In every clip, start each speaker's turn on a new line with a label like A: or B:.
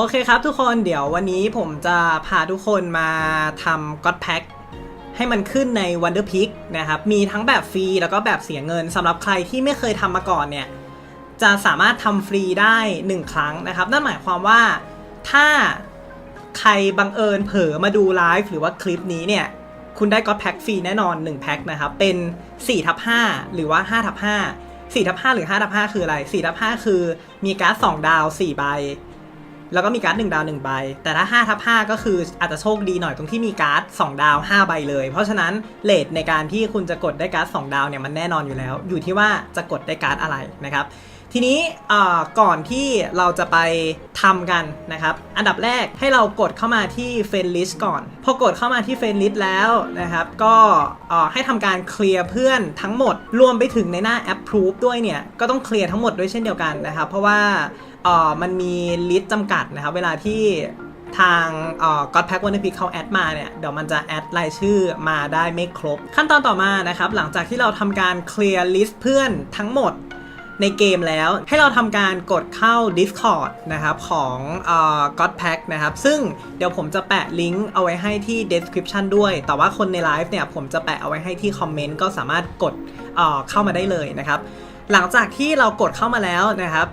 A: โอเคครับทุกคนเดี๋ยววันนี้ผมจะพาทุกคนมาทำ God Pack ให้มันขึ้นใน Wonder p i c นะครับ มีทั้งแบบฟรีแล้วก็แบบเสียเงินสำหรับใครที่ไม่เคยทำมาก่อนเนี่ย จะสามารถทำฟรีได้ 1 ครั้งนะครับ นั่นหมายความว่าถ้าใครบังเอิญเผลอมาดูไลฟ์หรือว่าคลิปนี้เนี่ย คุณได้ God Pack ฟรีแน่นอน 1 แพ็คนะครับ เป็น4ทับ5หรือว่า5ทับ5 4ทับ5หรือ5ทับ5คืออะไร4ทับ5คือมีการ์ด2ดาว 4 ใบ แล้วก็มีการ์ด1ดาว1ใบ แต่ถ้า5ทับ5ก็คืออาจจะโชคดีหน่อยตรงที่มีการ์ด2ดาว 5 ใบเลย เพราะฉะนั้นเลทในการที่คุณจะกดได้การ์ด2ดาวเนี่ยมันแน่นอนอยู่แล้ว อยู่ที่ว่าจะกดได้การ์ดอะไรนะครับทีนี้ก่อนที่เราจะไปทำกันนะครับ อันดับแรกให้เรากดเข้ามาที่ Friend List ก่อน พอกดเข้ามาที่ Friend List แล้วนะครับ ก็ให้ทำการเคลียร์เพื่อนทั้งหมด รวมไปถึงในหน้า Approve ด้วยเนี่ย ก็ต้องเคลียร์ทั้งหมดด้วยเช่นเดียวกันนะครับ เพราะว่า เอ่อมันมีลิสต์จำกัดนะครับ เวลาที่ทางเอ่อ God Pack Wonder Pick เขาแอดมาเนี่ย เดี๋ยวมันจะแอดรายชื่อมาได้ไม่ครบ ขั้นตอนต่อมานะครับ หลังจากที่เราทำการเคลียร์ลิสต์เพื่อนทั้งหมดในเกมแล้วให้เราทำการกดเข้า Discord นะครับของเอ่อ God Pack นะครับ ซึ่งเดี๋ยวผมจะแปะลิงก์เอาไว้ให้ที่ description ด้วย แต่ว่าคนในไลฟ์เนี่ยผมจะแปะเอาไว้ให้ที่คอมเมนต์ก็สามารถกดเอ่อเข้ามาได้เลยนะครับ หลังจากที่เรากดเข้ามาแล้วนะครับ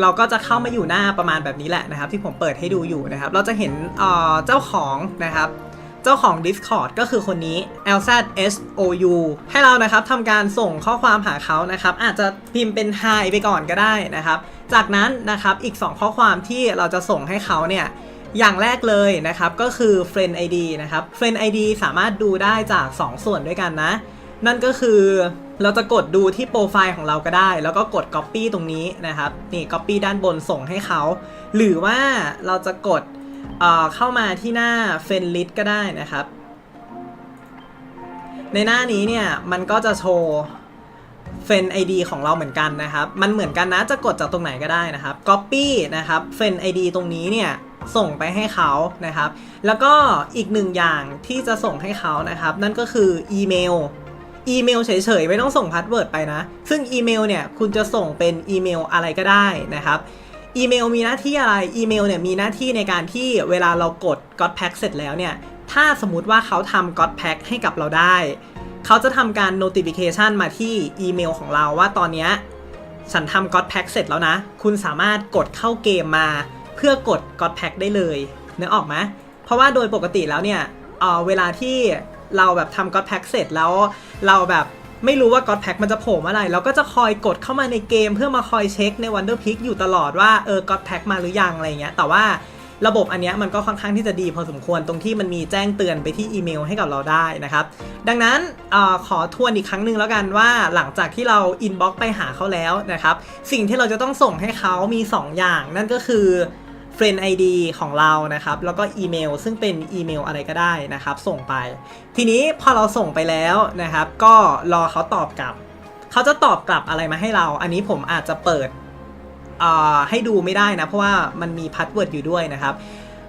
A: เราก็จะเข้ามาอยู่หน้าประมาณแบบนี้แหละนะครับ ที่ผมเปิดให้ดูอยู่นะครับ เราจะเห็นเออเจ้าของนะครับเจ้าของ Discord ก็คือคนนี้ LZSOU ให้เรานะครับทำการส่งข้อความหาเขานะครับ อาจจะพิมพ์เป็น Hi ไปก่อนก็ได้นะครับ จากนั้นนะครับอีก 2 ข้อความที่เราจะส่งให้เขาเนี่ยอย่างแรกเลยนะครับก็คือ Friend ID นะครับ Friend ID สามารถดูได้จาก 2 ส่วนด้วยกันนะ นั่นก็คือเราจะกดดูที่โปรไฟล์ของเราก็ได้ แล้วก็กด Copy ตรงนี้นะครับ นี่ Copy ด้านบนส่งให้เขา หรือว่าเราจะกดเเข้ามาที่หน้า f r i e n d List ก็ได้นะครับ ในหน้านี้เนี่ย มันก็จะโชว์ f r i e n d ID ของเราเหมือนกันนะครับ มันเหมือนกันนะจะกดจากตรงไหนก็ได้นะครับ Copy นะครับ f r i e n d ID ตรงนี้เนี่ยส่งไปให้เขานะครับ แล้วก็อีกหนึ่งอย่างที่จะส่งให้เขานะครับ นั่นก็คืออีเมล อีเมลเฉยๆ ไม่ต้องส่งพาสเวิร์ดไปนะ ซึ่งอีเมลเนี่ยคุณจะส่งเป็นอีเมลอะไรก็ได้นะครับอีเมลมีหน้าที่อะไรอีเมลเนี่ยมีหน้าที่ในการที่เวลาเรากด God Pack เสร็จแล้วเนี่ยถ้าสมมติว่าเขาทำ God Pack ให้กับเราได้ เขาจะทำการ notification มาที่อีเมลของเราว่าตอนเนี้ฉันทำ God Pack เสร็จแล้วนะ คุณสามารถกดเข้าเกมมา เพื่อกด God Pack ได้เลยนึกออกไหมเพราะว่าโดยปกติแล้วเนี่ยเเวลาที่ เราแบบทำ God Pack เสร็จแล้วเราแบบไม่รู้ว่า God Pack มันจะโผล่เมื่อไหร่เราก็จะคอยกดเข้ามาในเกม เพื่อมาคอยเช็คใน Wonder Pick อยู่ตลอดว่าเออ God Pack มาหรือยังอะไรเงี้ยแต่ว่าระบบอันเนี้ยมันก็ค่อนข้างที่จะดีพอสมควรตรงที่มันมีแจ้งเตือนไปที่อีเมลให้กับเราได้นะครับ ดังนั้นออขอทวนอีกครั้งหนึ่งแล้วกันว่าหลังจากที่เราอินบ็อกไปหาเขาแล้วนะครับ สิ่งที่เราจะต้องส่งให้เขามี 2 อย่างนั่นก็คือ Friend ID ของเรานะครับ แล้วก็อีเมลซึ่งเป็นอีเมลอะไรก็ได้นะครับ ส่งไป ทีนี้พอเราส่งไปแล้วนะครับ ก็รอเขาตอบกลับ เขาจะตอบกลับอะไรมาให้เรา อันนี้ผมอาจจะเปิดให้ดูไม่ได้นะ เพราะว่ามันมีพาสเวิร์ดอยู่ด้วยนะครับ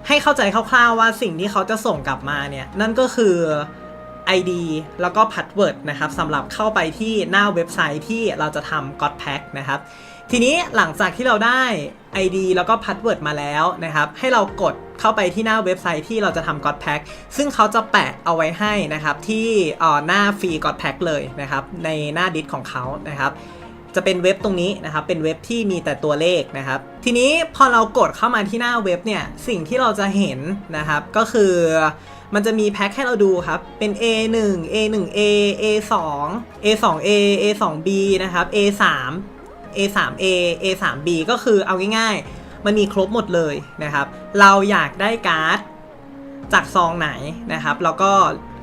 A: ให้เข้าใจคร่าวๆว่าสิ่งที่เขาจะส่งกลับมาเนี่ย นั่นก็คือ ID แล้วก็พาสเวิร์ดนะครับสำหรับเข้าไปที่หน้าเว็บไซต์ที่เราจะทำ God Pack นะครับ ทีนี้หลังจากที่เราได้ ID แล้วก็พาสเวิร์ดมาแล้วนะครับ ให้เรากดเข้าไปที่หน้าเว็บไซต์ที่เราจะทำ God Pack ซึ่งเขาจะแปะเอาไว้ให้นะครับ ที่อ่อหน้าฟรี God Pack เลยนะครับ ในหน้าดิสของเขานะครับจะเป็นเว็บตรงนี้นะครับ เป็นเว็บที่มีแต่ตัวเลขนะครับ ทีนี้พอเรากดเข้ามาที่หน้าเว็บเนี่ย สิ่งที่เราจะเห็นนะครับ ก็คือมันจะมีแพ็คให้เราดูครับ เป็น A1 A1A A2 A2A A2B นะครับ A3 A3A A3B ก็คือเอาง่ายๆ มันมีครบหมดเลยนะครับ เราอยากได้การ์ดจากซองไหนนะครับ แล้วก็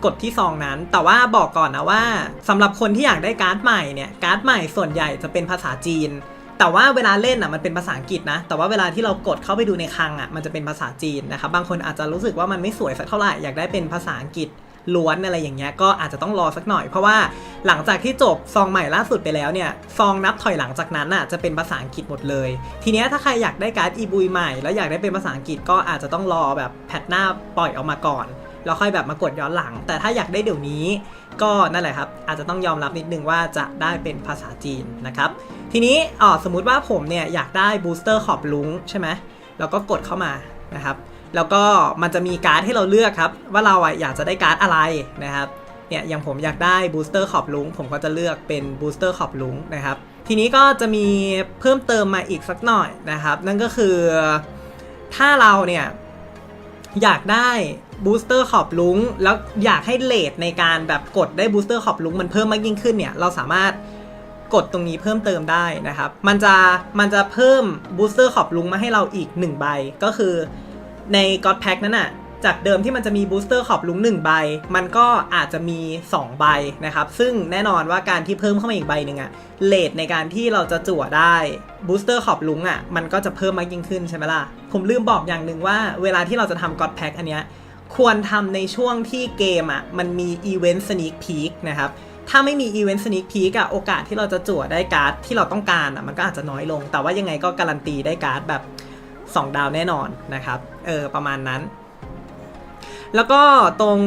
A: กดที่ซองนั้น แต่ว่าบอกก่อนนะว่าสำหรับคนที่อยากได้การ์ดใหม่เนี่ย การ์ดใหม่ส่วนใหญ่จะเป็นภาษาจีน แต่ว่าเวลาเล่นอะมันเป็นภาษาอังกฤษนะ แต่ว่าเวลาที่เรากดเข้าไปดูในคลังอะมันจะเป็นภาษาจีนนะครับ บางคนอาจจะรู้สึกว่ามันไม่สวยสักเท่าไหร่ อยากได้เป็นภาษาอังกฤษ ล้วนอะไรอย่างเงี้ยก็อาจจะต้องรอสักหน่อย เพราะว่าหลังจากที่จบซองใหม่ล่าสุดไปแล้วเนี่ยซองนับถอยหลังจากนั้นอะจะเป็นภาษาอังกฤษหมดเลย ทีเนี้ยถ้าใครอยากได้การ์ดอีบุยใหม่แล้วอยากได้เป็นภาษาอังกฤษก็อาจจะต้องรอแบบแพทหน้าปล่อยออกมาก่อนแล้วค่อยแบบมากดย้อนหลัง แต่ถ้าอยากได้เดี๋ยวนี้ ก็นั่นแหละครับ อาจจะต้องยอมรับนิดนึงว่าจะได้เป็นภาษาจีนนะครับ ทีนี้อ๋อสมมุติว่าผมเนี่ยอยากได้บูสเตอร์ขอบลุงใช่ไหมแล้วก็กดเข้ามานะครับ แล้วก็มันจะมีการ์ดให้เราเลือกครับ ว่าเราอะอยากจะได้การ์ดอะไรนะครับเนี่ยอย่างผมอยากได้บูสเตอร์ขอบลุงผมก็จะเลือกเป็นบูสเตอร์ขอบลุงนะครับทีนี้ก็จะมีเพิ่มเติมมาอีกสักหน่อยนะครับ นั่นก็คือถ้าเราเนี่ยอยากได้บูสเตอร์ขอบลุงแล้วอยากให้เลทในการแบบกดได้บูสเตอร์ขอบลุงมันเพิ่มมากยิ่งขึ้นเนี่ยเราสามารถกดตรงนี้เพิ่มเติมได้นะครับ มันจะมันจะเพิ่มบูสเตอร์ขอบลุงมาให้เราอีก 1 ใบก็คือ ในก็ d แพ็กนั้นน่ะจากเดิมที่มันจะมีบูสเตอร์ขอบลุง1ใบ มันก็อาจจะมี 2 ใบนะครับ ซึ่งแน่นอนว่าการที่เพิ่มเข้ามาอีกใบหนึ่งอะเลทในการที่เราจะจั่วได้บูสเตอร์ขอบลุงอะมันก็จะเพิ่มมากยิ่งขึ้นใช่ไหมล่ะ ผมลืมบอกอย่างหนึ่งว่าเวลาที่เราจะทำก็ d แพ็กอันเนี้ยควรทำในช่วงที่เกมอะมันมีอีเวนต์สน a คพีคนะครับถ้าไม่มีอีเวนต์สน a คพีคอะโอกาสที่เราจะจั่วได้การ์ดที่เราต้องการอะมันก็อาจจะน้อยลง แต่ว่ายังไงก็การันตีได้การ์ดแบบ 2 ดาวแน่นอนนะครับเออประมาณนั้น แล้วก็ตรง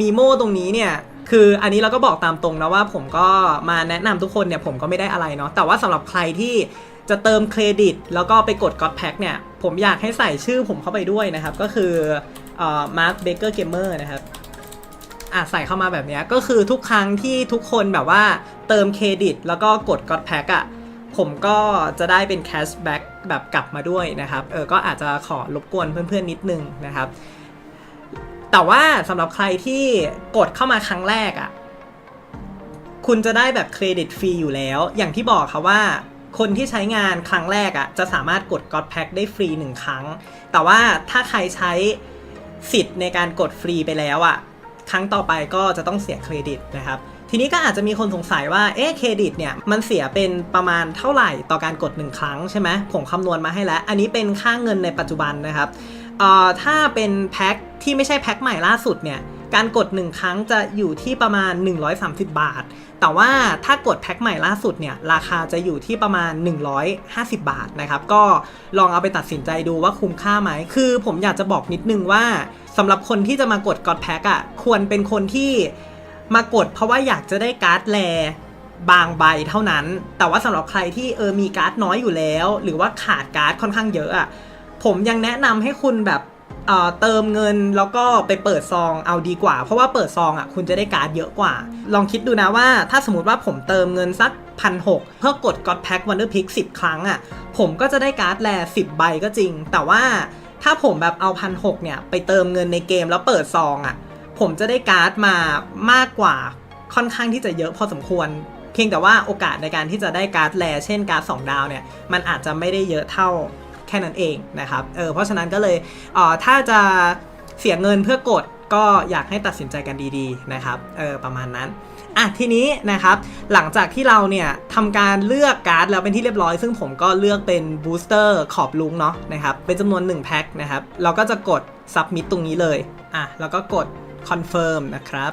A: มีโมตรงนี้เนี่ยคืออันนี้เราก็บอกตามตรงนะว่าผมก็มาแนะนำทุกคนเนี่ยผมก็ไม่ได้อะไรเนาะแต่ว่าสำหรับใครที่จะเติมเครดิต แล้วก็ไปกด God Pack เนี่ย ผมอยากให้ใส่ชื่อผมเข้าไปด้วยนะครับ ก็คือเอ่อ Mark Baker Gamer นะครับอะใส่เข้ามาแบบนี้ก็คือทุกครั้งที่ทุกคนแบบว่าเติมเครดิต แล้วก็กด God Pack อะ ผมก็จะได้เป็นแคชแบ็กแบบกลับมาด้วยนะครับ เออ ก็อาจจะขอรบกวนเพื่อนๆนิดนึงนะครับ แต่ว่าสำหรับใครที่กดเข้ามาครั้งแรกอะ่ะ คุณจะได้แบบเครดิตฟรีอยู่แล้ว อย่างที่บอกค่ะว่าคนที่ใช้งานครั้งแรกอะ่ะ จะสามารถกด God Pack ได้ฟรีหนึ่งครั้ง แต่ว่าถ้าใครใช้สิทธิ์ในการกดฟรีไปแล้วอะ่ะ ครั้งต่อไปก็จะต้องเสียเครดิตนะครับ ทีนี้ก็อาจจะมีคนสงสัยว่า เอ๊ะ เครดิตเนี่ย มันเสียเป็นประมาณเท่าไหร่ต่อการกด 1 ครั้งใช่ไหม ผมคำนวณมาให้แล้ว อันนี้เป็นค่าเงินในปัจจุบันนะครับเอ่อถ้าเป็นแพ็คที่ไม่ใช่แพ็คใหม่ล่าสุดเนี่ย การกด 1 ครั้งจะอยู่ที่ประมาณ 130 บาท แต่ว่าถ้ากดแพ็คใหม่ล่าสุดเนี่ย ราคาจะอยู่ที่ประมาณ 150 บาทนะครับ ก็ลองเอาไปตัดสินใจดูว่าคุ้มค่าไหม คือผมอยากจะบอกนิดนึงว่าสำหรับคนที่จะมากดกดแพ็คอะ ควรเป็นคนที่ มากดเพราะว่าอยากจะได้การ์ดแลบางใบเท่านั้น แต่ว่าสำหรับใครที่เออมีการ์ดน้อยอยู่แล้ว หรือว่าขาดการ์ดค่อนข้างเยอะอะผมยังแนะนำให้คุณแบบเอ่อเติมเงินแล้วก็ไปเปิดซองเอาดีกว่า เพราะว่าเปิดซองอะคุณจะได้การ์ดเยอะกว่า ลองคิดดูนะว่า ถ้าสมมติว่าผมเติมเงินสักพันหเพื่อกดกอดแพ็ควันเดอร์พิกสิครั้งอะผมก็จะได้การ์ดแลสิบใบก็จริง แต่ว่าถ้าผมแบบเอาพันหเนี่ยไปเติมเงินในเกมแล้วเปิดซองอะ ผมจะได้การ์ดมามากกว่าค่อนข้างที่จะเยอะพอสมควร เพียงแต่ว่าโอกาสในการที่จะได้การ์ดแลเช่นการ์ด2ดาวเนี่ยมันอาจจะไม่ได้เยอะเท่าแค่นั้นเองนะครับเออเพราะฉะนั้นก็เลยเอ่อถ้าจะเสียเงินเพื่อกดก็อยากให้ตัดสินใจกันดีๆนะครับเออประมาณนั้นอะทีนี้นะครับหลังจากที่เราเนี่ยทำการเลือกการ์ดแล้วเป็นที่เรียบร้อย ซึ่งผมก็เลือกเป็นบูสเตอร์ขอบลุงเนาะนะครับเป็นจำนวน1แพ็คนะครับเราก็จะกด submit ตรงนี้เลยอะแล้วก็กด confirm นะครับ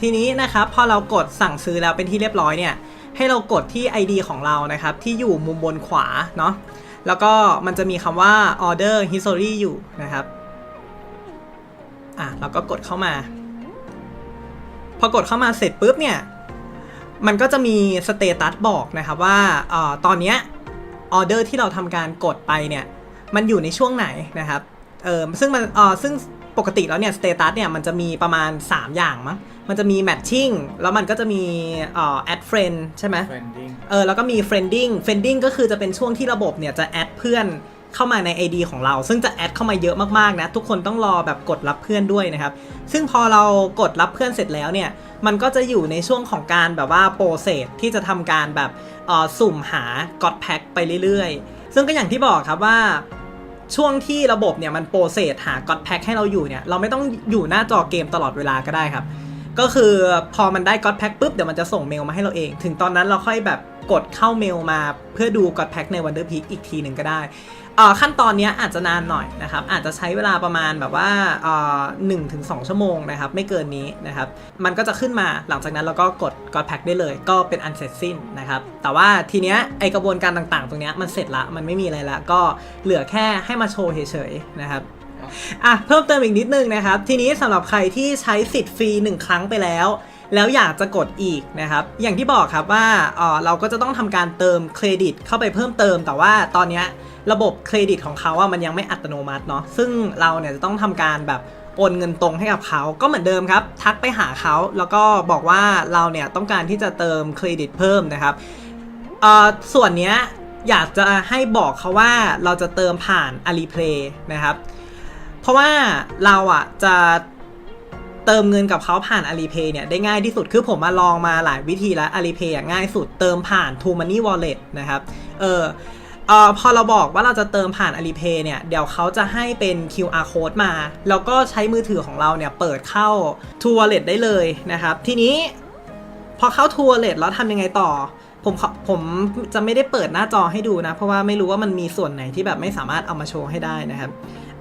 A: ทีนี้นะครับพอเรากดสั่งซื้อแล้วเป็นที่เรียบร้อยเนี่ย ให้เรากดที่ ID ของเรานะครับ ที่อยู่มุมบนขวาเนาะแล้วก็มันจะมีคำว่า order history อยู่นะครับ อะเราก็กดเข้ามา พอกดเข้ามาเสร็จปุ๊บเนี่ย มันก็จะมีสเตตัสบอกนะครับว่าเอ่อตอนเนี้ยออเดอร์ที่เราทำการกดไปเนี่ย มันอยู่ในช่วงไหนนะครับ เออซึ่งมันเออซึ่งปกติแล้วเนี่ยสเตตัสเนี่ยมันจะมีประมาณ 3 อย่างมั้ง มันจะมี matching แล้วมันก็จะมีเอ่อ add friend ใช่ไหม
B: trending
A: เออแล้วก็มี friending friending ก็คือจะเป็นช่วงที่ระบบเนี่ยจะแอดเพื่อนเข้ามาใน ID ของเรา ซึ่งจะแอดเข้ามาเยอะมากๆนะ ทุกคนต้องรอแบบกดรับเพื่อนด้วยนะครับ ซึ่งพอเรากดรับเพื่อนเสร็จแล้วเนี่ย มันก็จะอยู่ในช่วงของการแบบว่าโปรเซสที่จะทำการแบบเอ่อสุ่มหา God Pack ไปเรื่อยๆ ซึ่งก็อย่างที่บอกครับว่า ช่วงที่ระบบเนี่ยมันโปรเซสหาก็อดแพ็คให้เราอยู่เนี่ยเราไม่ต้องอยู่หน้าจอเกมตลอดเวลาก็ได้ครับ ก็คือพอมันได้ก็อดแพ็คปุ๊บเดี๋ยวมันจะส่งเมลมาให้เราเอง ถึงตอนนั้นเราค่อยแบบกดเข้าเมลมาเพื่อดูก็อดแพ็คในวันเดอร์พีกอีกทีหนึ่งก็ได้ ขั้นตอนนี้อาจจะนานหน่อยนะครับ อาจจะใช้เวลาประมาณแบบว่าอ่อหนึ่งถึงสองชั่วโมงนะครับ ไม่เกินนี้นะครับ มันก็จะขึ้นมาหลังจากนั้นเราก็กด God Pack ได้เลย ก็เป็นอันเสร็จสิ้นนะครับ แต่ว่าทีเนี้ยไอกระบวนการต่างๆ ตรงเนี้ยมันเสร็จละ มันไม่มีอะไรละ ก็เหลือแค่ให้มาโชว์เฉยๆนะครับอะเพิ่มเติมอีกนิดนึงนะครับ ทีนี้สำหรับใครที่ใช้สิทธิ์ฟรี 1 ครั้งไปแล้ว แล้วอยากจะกดอีกนะครับ อย่างที่บอกครับว่าเออเราก็จะต้องทำการเติมเครดิตเข้าไปเพิ่มเติม แต่ว่าตอนนี้ระบบเครดิตของเขาอะมันยังไม่อัตโนมัติเนาะซึ่งเราเนี่ยจะต้องทำการแบบโอนเงินตรงให้กับเขาก็เหมือนเดิมครับ ทักไปหาเขาแล้วก็บอกว่าเราเนี่ยต้องการที่จะเติมเครดิตเพิ่มนะครับเออส่วนเนี้ยอยากจะให้บอกเขาว่าเราจะเติมผ่าน Alipay นะครับ เพราะว่าเราอะจะ เติมเงินกับเขาผ่าน Alipay เนี่ยได้ง่ายที่สุดคือผมมาลองมาหลายวิธีแล้ว Alipay ง่ายสุดเติมผ่าน True Money Wallet นะครับเออเออพอเราบอกว่าเราจะเติมผ่าน Alipay เนี่ยเดี๋ยวเขาจะให้เป็น QR code มา แล้วก็ใช้มือถือของเราเนี่ยเปิดเข้า True Wallet ได้เลยนะครับ ทีนี้พอเข้า True Wallet แล้วทำยังไงต่อ ผมขอผมจะไม่ได้เปิดหน้าจอให้ดูนะ เพราะว่าไม่รู้ว่ามันมีส่วนไหนที่แบบไม่สามารถเอามาโชว์ให้ได้นะครับ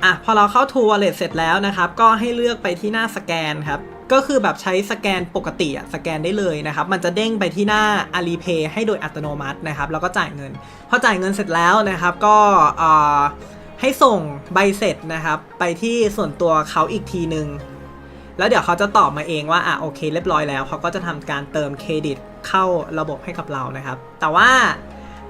A: อะพอเราเข้า True Wallet เสร็จแล้วนะครับ ก็ให้เลือกไปที่หน้าสแกนครับ ก็คือแบบใช้สแกนปกติอะสแกนได้เลยนะครับ มันจะเด้งไปที่หน้า Alipay ให้โดยอัตโนมัตินะครับ แล้วก็จ่ายเงิน พอจ่ายเงินเสร็จแล้วนะครับ ก็ให้ส่งใบเสร็จนะครับ ไปที่ส่วนตัวเขาอีกทีหนึ่งแล้วเดี๋ยวเขาจะตอบมาเองว่าอะโอเค เรียบร้อยแล้วเขาก็จะทำการเติมเครดิตเข้าระบบให้กับเรานะครับ แต่ว่า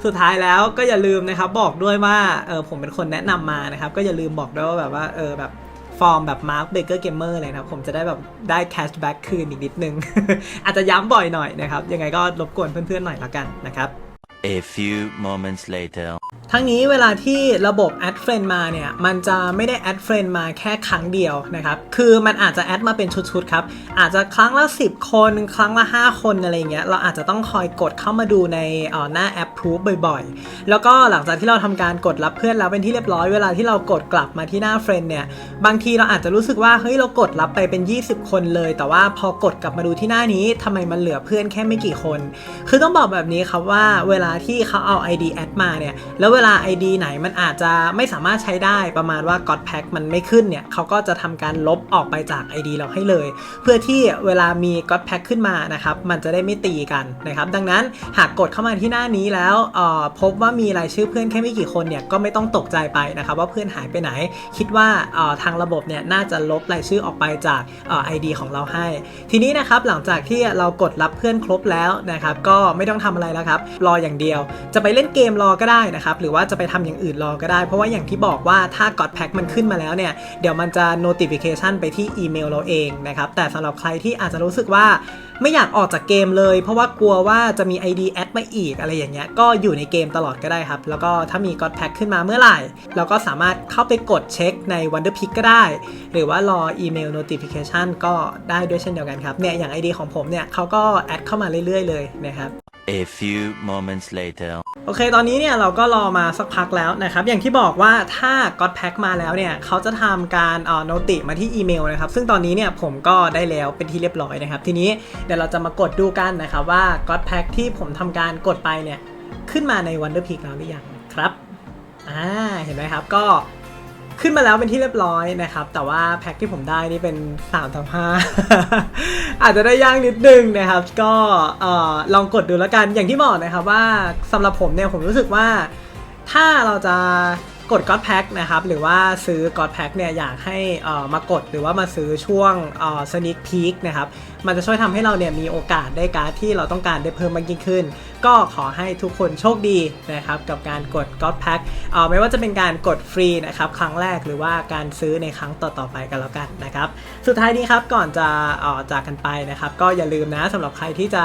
A: สุดท้ายแล้วก็อย่าลืมนะครับบอกด้วยว่าเออผมเป็นคนแนะนำมานะครับ ก็อย่าลืมบอกด้วยว่าแบบว่าเออแบบฟอร์มแบบมาร์คเบเกอร์เกมเมอร์เลยนะครับ ผมจะได้แบบได้แคชแบ็กคืนอีกนิดนึง อาจจะย้ำบ่อยหน่อยนะครับ ยังไงก็รบกวนเพื่อนๆหน่อยละกันนะครับ
B: A few moments later.
A: ทั้งนี้เวลาที่ระบบ add friend มาเนี่ย มันจะไม่ได้ add friend มาแค่ครั้งเดียวนะครับ คือมันอาจจะ add มาเป็นชุดๆครับ อาจจะครั้งละ 10 คน ครั้งละ 5 คนอะไรเงี้ย เราอาจจะต้องคอยกดเข้ามาดูในหน้าแอป Proof บ่อยๆ แล้วก็หลังจากที่เราทำการกดรับเพื่อนแล้วเป็นที่เรียบร้อย เวลาที่เรากดกลับมาที่หน้า friend เนี่ย บางทีเราอาจจะรู้สึกว่า เฮ้ย เรากดรับไปเป็น 20 คนเลย แต่ว่าพอกดกลับมาดูที่หน้านี้ทำไมมันเหลือเพื่อนแค่ไม่กี่คน คือต้องบอกแบบนี้ครับว่าเวลาที่เขาเอา ID แอดมาเนี่ย แล้วเวลา ID ไหนมันอาจจะไม่สามารถใช้ได้ประมาณว่า God Pack มันไม่ขึ้นเนี่ยเขาก็จะทำการลบออกไปจาก ID เราให้เลย เพื่อที่เวลามี God Pack ขึ้นมานะครับ มันจะได้ไม่ตีกันนะครับ ดังนั้นหากกดเข้ามาที่หน้านี้แล้วพบว่ามีรายชื่อเพื่อนแค่ไม่กี่คนเนี่ยก็ไม่ต้องตกใจไปนะครับว่าเพื่อนหายไปไหน คิดว่าทางระบบเนี่ยน่าจะลบรายชื่อออกไปจากอ ID ของเราให้ ทีนี้นะครับหลังจากที่เรากดรับเพื่อนครบแล้วนะครับก็ไม่ต้องทำอะไรแล้วครับรออย่างเดียว จะไปเล่นเกมรอก็ได้นะครับ หรือว่าจะไปทำอย่างอื่นรอก็ได้ เพราะว่าอย่างที่บอกว่าถ้า God Pack มันขึ้นมาแล้วเนี่ย เดี๋ยวมันจะ notification ไปที่อีเมลเราเองนะครับ แต่สำหรับใครที่อาจจะรู้สึกว่าไม่อยากออกจากเกมเลย เพราะว่ากลัวว่าจะมี ID แอดมาอีกอะไรอย่างเงี้ย ก็อยู่ในเกมตลอดก็ได้ครับ แล้วก็ถ้ามี God Pack ขึ้นมาเมื่อไหร่ เราก็สามารถเข้าไปกดเช็คใน Wonder Pick ก็ได้ หรือว่ารออีเมล notification ก็ได้ด้วยเช่นเดียวกันครับ เนี่ยอย่าง ID ของผมเนี่ยเขาก็แอดเข้ามาเรื่อยๆเลยนะครับ
B: A few moments later.
A: โอเค ตอนนี้เนี่ยเราก็รอมาสักพักแล้วนะครับ อย่างที่บอกว่าถ้า God Pack มาแล้วเนี่ย เขาจะทำการเอ่อโนติมาที่อีเมลนะครับ ซึ่งตอนนี้เนี่ยผมก็ได้แล้วเป็นที่เรียบร้อยนะครับ ทีนี้เดี๋ยวเราจะมากดดูกันนะครับว่า God Pack ที่ผมทำการกดไปเนี่ย ขึ้นมาใน Wonder Peak แล้วหรือยังครับ อ่า เห็นไหมครับ ก็ ขึ้นมาแล้วเป็นที่เรียบร้อยนะครับ แต่ว่าแพ็คที่ผมได้นี่เป็น3ต่อ5อาจจะได้ย่างนิดนึงนะครับ ก็ลองกดดูแล้วกันอย่างที่บอกนะครับว่าสำหรับผมเนี่ยผมรู้สึกว่าถ้าเราจะ กด God Pack นะครับ หรือว่าซื้อ God Pack เนี่ยอยากให้อ่อมากดหรือว่ามาซื้อช่วงอ่อ Sneak Peek นะครับ มันจะช่วยทำให้เราเนี่ยมีโอกาสได้การ์ดที่เราต้องการได้เพิ่มมากยิ่งขึ้น ก็ขอให้ทุกคนโชคดีนะครับกับการกด God Pack เอ่อไม่ว่าจะเป็นการกดฟรีนะครับครั้งแรกหรือว่าการซื้อในครั้งต่อๆไปกันแล้วกันนะครับ สุดท้ายนี้ครับก่อนจะอ่อจากกันไปนะครับ ก็อย่าลืมนะสำหรับใครที่จะ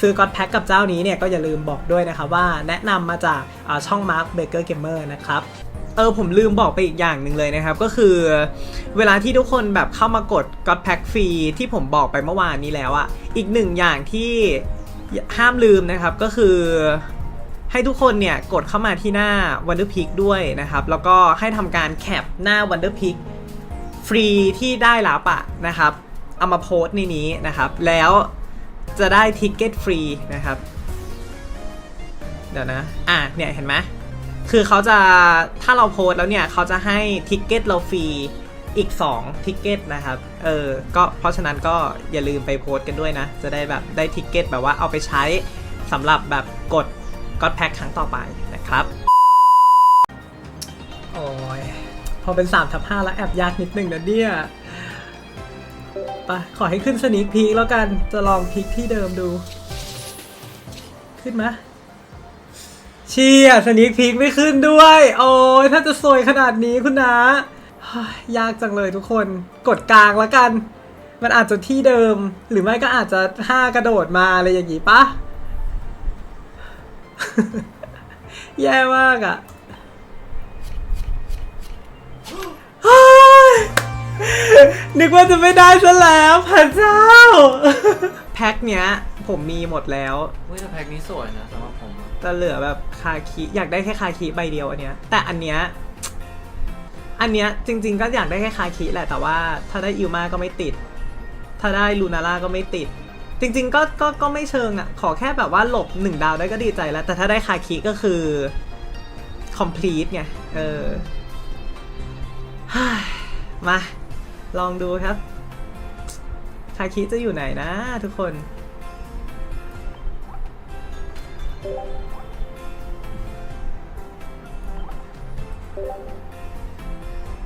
A: ซื้อ God Pack กับเจ้านี้เนี่ยก็อย่าลืมบอกด้วยนะครับว่าแนะนำมาจากอ่อช่อง Mark Baker Gamer นะครับ เออผมลืมบอกไปอีกอย่างหนึ่งเลยนะครับ ก็คือ เวลาที่ทุกคนแบบเข้ามากด God Pack ฟรีที่ผมบอกไปเมื่อวานนี้แล้วอะอีกหนึ่งอย่างที่ห้ามลืมนะครับก็คือให้ทุกคนเนี่ยกดเข้ามาที่หน้า Wonder Peak ด้วยนะครับ แล้วก็ให้ทำการแคปหน้า Wonder Peak ฟรีที่ได้รับอะนะครับเอามาโพสต์ในนี้นะครับ แล้วจะได้ทิกเก็ตฟรีนะครับ เดี๋ยวนะ อะเนี่ยเห็นไหม คือเขาจะถ้าเราโพสแล้วเนี่ยเขาจะให้ทิกเก็ตเราฟรีอีก2ทิกเก็ตนะครับ เออ ก็เพราะฉะนั้นก็อย่าลืมไปโพสกันด้วยนะ จะได้แบบได้ทิกเก็ตแบบว่าเอาไปใช้สำหรับแบบกดก็ d แพ็คครั้งต่อไปนะครับ โอ้ย พอเป็น3ทับ5แล้วแอบยากนิดนึงนะเนี่ยไปขอให้ขึ้นสนิคพีคแล้วกัน จะลองพลิกที่เดิมดู ขึ้นไหม เชียสนิคพีคไม่ขึ้นด้วย โอ้ยถ้าจะสวยขนาดนี้คุณนะเฮ้ยยากจังเลยทุกคนกดกลางแล้วกัน มันอาจจะที่เดิม หรือไม่ก็อาจจะห้ากระโดดมาอะไรอย่างงี้ปะแย่มากอะ่ะนึกว่าจะไม่ได้ซะแล้วพระเจ้า แพ็คเนี้ยผมมีหมดแล้ว
C: เฮ้ยแต่แพ็คนี้สวยนะสำหรับผมอะ
A: แต่เหลือแบบคาคิอยากได้แค่คาคิใบเดียวอันเนี้ย แต่อันเนี้ยอันเนี้ยจริง ๆ ก็อยากได้แค่คาคิแหละแต่ว่าถ้าได้อิวมาก็ไม่ติด ถ้าได้ลูนาร่าก็ไม่ติด จริง ๆ ก็ก็ก็ไม่เชิงอะ ขอแค่แบบว่าหลบหนึ่งดาวได้ก็ดีใจแล้ว แต่ถ้าได้คาคิก็คือ complete ไงเออฮ่ายมา ลองดูครับ คาคิจะอยู่ไหนนะทุกคน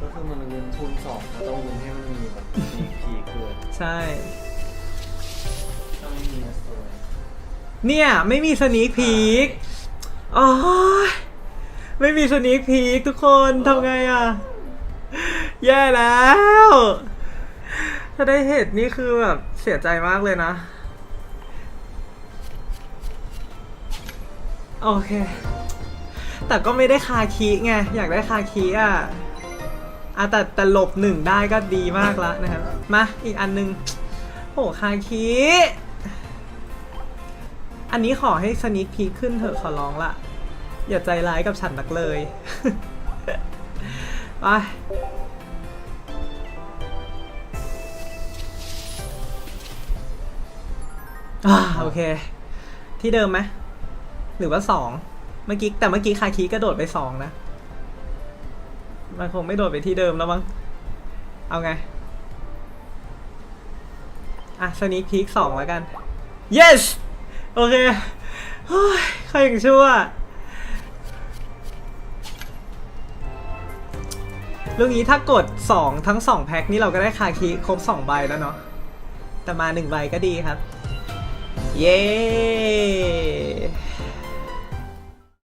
C: ก็คือมันเงินทุนสองก็ต้องลุ้นให้มันมีแบบมีพีเกิด
A: ใช่
C: ถ้าไม่มีนะสวย
A: เนี่ย ไม่มีสนีคพีคอ๋อไม่มีสนีคพีคทุกคนทำไงอะ แย่แล้ว ถ้าได้เห็ดนี่คือแบบเสียใจมากเลยนะ โอเค แต่ก็ไม่ได้คาคีไง อยากได้คาคีอะอะแต่แต่หลบหนึ่งได้ก็ดีมากแล้วนะครับ มาอีกอันนึงโอ้คาคีอันนี้ขอให้สนิคพีคขึ้นเถอะขอร้องละอย่าใจร้ายกับฉันนักเลย ไป อ่าโอเค ที่เดิมไหมหรือว่าสองเมื่อกี้แต่เมื่อกี้คาคีกระโดดไปสองนะ มันคงไม่โดดไปที่เดิมแล้วมั้งเอาไง อะสนิคพีคสองแล้วกัน yes โอเคเฮ้ยใครอย่างชั่วเรื่องนี้ถ้ากด 2 ทั้ง 2 แพ็คนี่เราก็ได้คาคิครบ 2 ใบแล้วเนาะแต่มา 1 ใบก็ดีครับ เย้